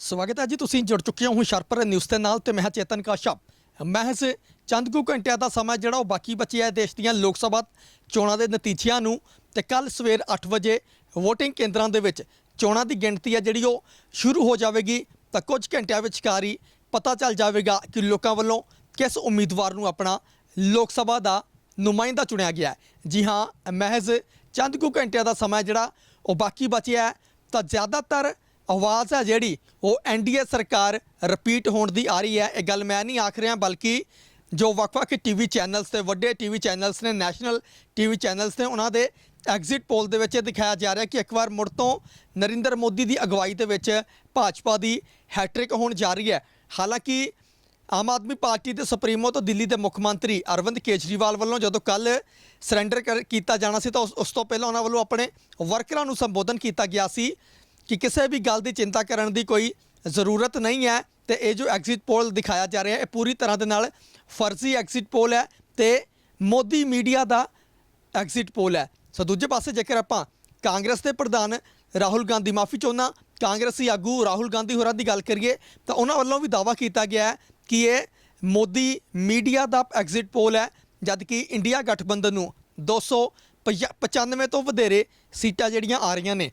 ਸਵਾਗਤ ਹੈ ਜੀ, ਤੁਸੀਂ ਜੁੜ ਚੁੱਕੇ ਹੋ ਹੁਸ਼ਿਆਰਪੁਰ ਨਿਊਜ਼ ਦੇ ਨਾਲ ਤੇ ਮੈਂ ਚੇਤਨ ਕਾਸ਼ਪ ਮਹਿਜ਼ ਚੰਦ ਕੁ ਘੰਟਿਆਂ ਦਾ ਸਮਾਂ ਜਿਹੜਾ ਉਹ ਬਾਕੀ ਬਚਿਆ ਹੈ ਦੇਸ਼ ਦੀਆਂ ਲੋਕ ਸਭਾ ਚੋਣਾਂ ਦੇ ਨਤੀਜਿਆਂ ਨੂੰ ਤੇ ਕੱਲ ਸਵੇਰ 8 ਵਜੇ VOTING ਕੇਂਦਰਾਂ ਦੇ ਵਿੱਚ ਚੋਣਾਂ ਦੀ ਗਿਣਤੀ ਹੈ ਜਿਹੜੀ ਉਹ ਸ਼ੁਰੂ ਹੋ ਜਾਵੇਗੀ ਤਾਂ ਕੁਝ ਘੰਟਿਆਂ ਵਿਚਕਾਰ ਹੀ ਪਤਾ ਚੱਲ ਜਾਵੇਗਾ ਕਿ ਲੋਕਾਂ ਵੱਲੋਂ ਕਿਸ ਉਮੀਦਵਾਰ ਨੂੰ ਆਪਣਾ ਲੋਕ ਸਭਾ ਦਾ ਨੁਮਾਇੰਦਾ ਚੁਣਿਆ ਗਿਆ ਜੀ ਹਾਂ ਮਹਿਜ਼ ਚੰਦ ਕੁ ਘੰਟਿਆਂ ਦਾ ਸਮਾਂ ਜਿਹੜਾ ਉਹ ਬਾਕੀ ਬਚਿਆ ਹੈ ਤਾਂ ਜ਼ਿਆਦਾਤਰ ਆਵਾਜ਼ ਹੈ ਜਿਹੜੀ ਉਹ ਐਨਡੀਏ ਸਰਕਾਰ ਰਿਪੀਟ ਹੋਣ ਦੀ ਆ ਰਹੀ ਹੈ। ਇਹ ਗੱਲ ਮੈਂ ਨਹੀਂ ਆਖ ਰਿਹਾ, ਬਲਕਿ ਜੋ ਵੱਖ-ਵੱਖ ਟੀਵੀ ਚੈਨਲਸ ਤੇ, ਵੱਡੇ ਟੀਵੀ ਚੈਨਲਸ ਨੇ ਨੈਸ਼ਨਲ ਟੀਵੀ ਚੈਨਲਸ ਨੇ, ਉਹਨਾਂ ਦੇ ਐਗਜ਼ਿਟ ਪੋਲ ਦੇ ਵਿੱਚ ਇਹ ਦਿਖਾਇਆ ਜਾ ਰਿਹਾ ਕਿ ਇੱਕ ਵਾਰ ਮੁੜ ਤੋਂ ਨਰਿੰਦਰ ਮੋਦੀ ਦੀ ਅਗਵਾਈ ਦੇ ਵਿੱਚ ਭਾਜਪਾ ਦੀ ਹੈਟ੍ਰਿਕ ਹੋਣ ਜਾ ਰਹੀ ਹੈ। ਹਾਲਾਂਕਿ ਆਮ ਆਦਮੀ ਪਾਰਟੀ ਦੇ ਸੁਪਰੀਮੋ ਤੋਂ ਦਿੱਲੀ ਦੇ ਮੁੱਖ ਮੰਤਰੀ ਅਰਵਿੰਦ ਕੇਜਰੀਵਾਲ ਵੱਲੋਂ ਜਦੋਂ ਕੱਲ ਸਰੈਂਡਰ ਕੀਤਾ ਜਾਣਾ ਸੀ ਤਾਂ ਉਸ ਤੋਂ ਪਹਿਲਾਂ ਉਹਨਾਂ ਵੱਲੋਂ ਆਪਣੇ ਵਰਕਰਾਂ ਨੂੰ ਸੰਬੋਧਨ ਕੀਤਾ ਗਿਆ ਸੀ। ਕਿ ਕਿਸੇ ਵੀ ਗੱਲ ਦੀ ਚਿੰਤਾ ਕਰਨ ਦੀ ਕੋਈ ਜ਼ਰੂਰਤ ਨਹੀਂ ਹੈ ਤੇ ਇਹ ਜੋ ਐਗਜ਼ਿਟ ਪੋਲ ਦਿਖਾਇਆ ਜਾ ਰਿਹਾ ਹੈ ਇਹ ਪੂਰੀ ਤਰ੍ਹਾਂ ਦੇ ਨਾਲ ਫਰਜ਼ੀ ਐਗਜ਼ਿਟ ਪੋਲ ਹੈ ਤੇ ਮੋਦੀ ਮੀਡੀਆ ਦਾ ਐਗਜ਼ਿਟ ਪੋਲ ਹੈ। ਸੋ ਦੂਜੇ ਪਾਸੇ ਜੇਕਰ ਆਪਾਂ ਕਾਂਗਰਸ ਦੇ ਪ੍ਰਧਾਨ ਰਾਹੁਲ ਗਾਂਧੀ, ਮਾਫੀ ਚਾਹੁੰਦਾ, ਕਾਂਗਰਸੀ ਆਗੂ ਰਾਹੁਲ ਗਾਂਧੀ ਹੋਰਾਂ ਦੀ ਗੱਲ ਕਰੀਏ, ਤਾਂ ਉਹਨਾਂ ਵੱਲੋਂ ਵੀ ਦਾਵਾ ਕੀਤਾ ਗਿਆ ਹੈ ਕਿ ਇਹ ਮੋਦੀ ਮੀਡੀਆ ਦਾ ਐਗਜ਼ਿਟ ਪੋਲ ਹੈ ਜਦ ਕਿ ਇੰਡੀਆ ਗਠਬੰਧਨ ਨੂੰ 295 ਤੋਂ ਵਧੇਰੇ ਸੀਟਾਂ ਜਿਹੜੀਆਂ ਆ ਰਹੀਆਂ ਨੇ।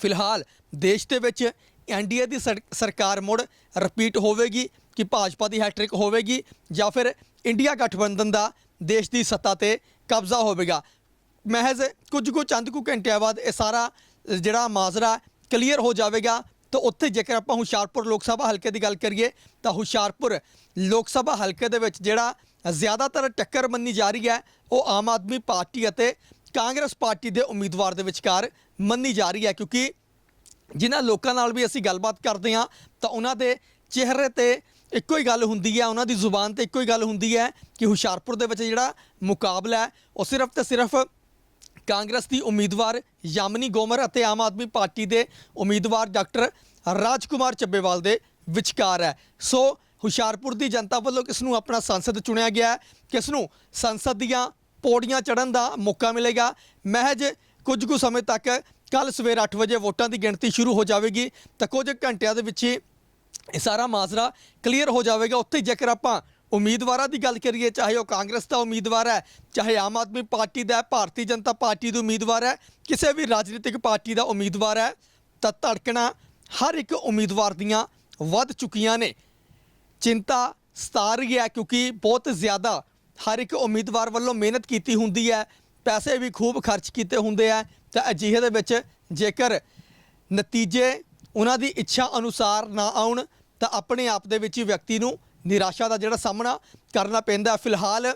ਫਿਲਹਾਲ ਦੇਸ਼ ਦੇ ਵਿੱਚ ਐਨਡੀਏ ਦੀ ਸਰਕਾਰ ਮੁੜ ਰਿਪੀਟ ਹੋਵੇਗੀ ਕਿ ਭਾਜਪਾ ਦੀ ਹੈਟ੍ਰਿਕ ਹੋਵੇਗੀ ਜਾਂ ਫਿਰ ਇੰਡੀਆ ਗਠਬੰਧਨ ਦਾ ਦੇਸ਼ ਦੀ ਸੱਤਾ ਤੇ ਕਬਜ਼ਾ ਹੋਵੇਗਾ। ਮਹਿਜ਼ ਕੁਝ ਕੁ ਚੰਦ ਕੁ ਘੰਟਿਆਂ ਬਾਅਦ ਇਹ ਸਾਰਾ ਜਿਹੜਾ ਮਾਜ਼ਰਾ ਕਲੀਅਰ ਹੋ ਜਾਵੇਗਾ। ਤਾਂ ਉੱਥੇ ਜੇਕਰ ਆਪਾਂ ਹੁਸ਼ਿਆਰਪੁਰ ਲੋਕ ਸਭਾ ਹਲਕੇ ਦੀ ਗੱਲ ਕਰੀਏ, ਤਾਂ ਹੁਸ਼ਿਆਰਪੁਰ ਲੋਕ ਸਭਾ ਹਲਕੇ ਦੇ ਵਿੱਚ ਜਿਹੜਾ ਜ਼ਿਆਦਾਤਰ ਟੱਕਰ ਮੰਨੀ ਜਾ ਰਹੀ ਹੈ, ਉਹ ਆਮ ਆਦਮੀ ਪਾਰਟੀ ਅਤੇ ਕਾਂਗਰਸ ਪਾਰਟੀ ਦੇ ਉਮੀਦਵਾਰ ਦੇ ਵਿਚਕਾਰ ਮੰਨੀ ਜਾ ਰਹੀ ਹੈ, ਕਿਉਂਕਿ ਜਿਨ੍ਹਾਂ ਲੋਕਾਂ ਨਾਲ ਵੀ ਅਸੀਂ ਗੱਲਬਾਤ ਕਰਦੇ ਹਾਂ, ਤਾਂ ਉਹਨਾਂ ਦੇ ਚਿਹਰੇ ਤੇ ਇੱਕੋ ਹੀ ਗੱਲ ਹੁੰਦੀ ਹੈ, ਉਹਨਾਂ ਦੀ ਜ਼ੁਬਾਨ ਤੇ ਇੱਕੋ ਹੀ ਗੱਲ ਹੁੰਦੀ ਹੈ ਕਿ ਹੁਸ਼ਿਆਰਪੁਰ ਦੇ ਵਿੱਚ ਜਿਹੜਾ ਮੁਕਾਬਲਾ ਹੈ, ਉਹ ਸਿਰਫ ਤੇ ਸਿਰਫ ਕਾਂਗਰਸ ਦੀ ਉਮੀਦਵਾਰ ਯਾਮਨੀ ਗੋਮਰ ਅਤੇ ਆਮ ਆਦਮੀ ਪਾਰਟੀ ਦੇ ਉਮੀਦਵਾਰ ਡਾਕਟਰ ਰਾਜਕੁਮਾਰ ਚੱਬੇਵਾਲ ਦੇ ਵਿਚਕਾਰ ਹੈ। ਸੋ ਹੁਸ਼ਿਆਰਪੁਰ ਦੀ ਜਨਤਾ ਵੱਲੋਂ ਕਿਸ ਨੂੰ ਆਪਣਾ ਸੰਸਦ ਚੁਣਿਆ ਗਿਆ ਹੈ, ਕਿਸ ਨੂੰ ਸੰਸਦ ਦੀਆਂ ਪੌੜੀਆਂ ਚੜਨ ਦਾ ਮੌਕਾ ਮਿਲੇਗਾ। ਮਹਿਜ ਕੁਝ ਕੁ ਸਮੇਂ ਤੱਕ ਕੱਲ ਸਵੇਰ 8 ਵਜੇ ਵੋਟਾਂ ਦੀ ਗਿਣਤੀ ਸ਼ੁਰੂ ਹੋ ਜਾਵੇਗੀ ਤਾਂ ਕੁਝ ਘੰਟਿਆਂ ਦੇ ਵਿੱਚ ਹੀ ਇਹ ਸਾਰਾ ਮਾਜ਼ਰਾ ਕਲੀਅਰ ਹੋ ਜਾਵੇਗਾ। ਉੱਥੇ ਜੇਕਰ ਆਪਾਂ ਉਮੀਦਵਾਰਾਂ ਦੀ ਗੱਲ ਕਰੀਏ, ਚਾਹੇ ਉਹ ਕਾਂਗਰਸ ਦਾ ਉਮੀਦਵਾਰ ਹੈ, ਚਾਹੇ ਆਮ ਆਦਮੀ ਪਾਰਟੀ ਦਾ ਭਾਰਤੀ ਜਨਤਾ ਪਾਰਟੀ ਦਾ ਉਮੀਦਵਾਰ ਹੈ, ਕਿਸੇ ਵੀ ਰਾਜਨੀਤਿਕ ਪਾਰਟੀ ਦਾ ਉਮੀਦਵਾਰ ਹੈ, ਤਾਂ ਧੜਕਣਾ ਹਰ ਇੱਕ ਉਮੀਦਵਾਰ ਦੀਆਂ ਵੱਧ ਚੁੱਕੀਆਂ ਨੇ। ਚਿੰਤਾ ਸਤਾ ਰਹੀ ਹੈ ਕਿਉਂਕਿ ਬਹੁਤ ਜ਼ਿਆਦਾ ਹਰ ਇੱਕ ਉਮੀਦਵਾਰ ਵੱਲੋਂ ਮਿਹਨਤ ਕੀਤੀ ਹੁੰਦੀ ਹੈ, ਪੈਸੇ ਵੀ ਖੂਬ ਖਰਚ ਕੀਤੇ ਹੁੰਦੇ ਆ, ਤਾਂ ਅਜਿਹੇ ਦੇ ਵਿੱਚ ਜੇਕਰ ਨਤੀਜੇ ਉਹਨਾਂ ਦੀ ਇੱਛਾ ਅਨੁਸਾਰ ਨਾ ਆਉਣ, ਤਾਂ ਆਪਣੇ ਆਪ ਦੇ ਵਿੱਚ ਹੀ ਵਿਅਕਤੀ ਨੂੰ ਨਿਰਾਸ਼ਾ ਦਾ ਜਿਹੜਾ ਸਾਹਮਣਾ ਕਰਨਾ ਪੈਂਦਾ ਫਿਲਹਾਲ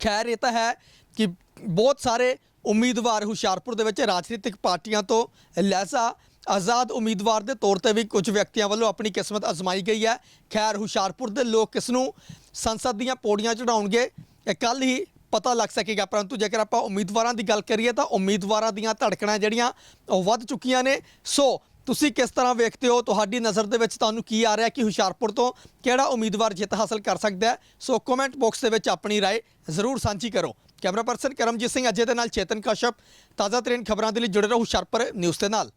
ਖੈਰ ਇਹ ਤਾਂ ਹੈ ਕਿ ਬਹੁਤ ਸਾਰੇ ਉਮੀਦਵਾਰ ਹੁਸ਼ਿਆਰਪੁਰ ਦੇ ਵਿੱਚ ਰਾਜਨੀਤਿਕ ਪਾਰਟੀਆਂ ਤੋਂ ਲੈਸਾ ਆਜ਼ਾਦ ਉਮੀਦਵਾਰ ਦੇ ਤੌਰ ਤੇ ਵੀ ਕੁਝ ਵਿਅਕਤੀਆਂ ਵੱਲੋਂ ਆਪਣੀ ਕਿਸਮਤ ਅਜ਼ਮਾਈ ਗਈ ਹੈ ਖੈਰ ਹੁਸ਼ਿਆਰਪੁਰ ਦੇ ਲੋਕ ਕਿਸ ਨੂੰ ਸੰਸਦ ਦੀਆਂ ਪੌੜੀਆਂ ਚੜਾਉਣਗੇ ਇਹ ਕੱਲ ਹੀ ਪਤਾ ਲੱਗ ਸਕੇਗਾ ਪਰੰਤੂ ਜੇਕਰ ਆਪਾਂ ਉਮੀਦਵਾਰਾਂ ਦੀ ਗੱਲ ਕਰੀਏ ਤਾਂ ਉਮੀਦਵਾਰਾਂ ਦੀਆਂ ਧੜਕਣਾਂ ਜਿਹੜੀਆਂ ਉਹ ਵੱਧ ਚੁੱਕੀਆਂ ਨੇ ਸੋ ਤੁਸੀਂ ਕਿਸ ਤਰ੍ਹਾਂ ਵੇਖਦੇ ਹੋ ਤੁਹਾਡੀ ਨਜ਼ਰ ਦੇ ਵਿੱਚ ਤੁਹਾਨੂੰ ਕੀ ਆ ਰਿਹਾ ਕਿ ਹੁਸ਼ਿਆਰਪੁਰ ਤੋਂ ਕਿਹੜਾ ਉਮੀਦਵਾਰ ਜਿੱਤ ਹਾਸਲ ਕਰ ਸਕਦਾ ਹੈ ਸੋ ਕਮੈਂਟ ਬਾਕਸ ਦੇ ਵਿੱਚ ਆਪਣੀ رائے ਜ਼ਰੂਰ ਸਾਂਝੀ ਕਰੋ ਕੈਮਰਾ ਪਰਸਨ ਕਰਮਜੀਤ ਸਿੰਘ ਅਜੇ ਦੇ ਨਾਲ ਚੇਤਨ ਕਸ਼ਪ ਤਾਜ਼ਾ ਤਰੀਨ ਖਬਰਾਂ ਦੇ ਲਈ ਜੁੜੇ ਰਹੋ ਹੁਸ਼ਿਆਰਪੁਰ ਨਿਊਜ਼ ਦੇ ਨਾਲ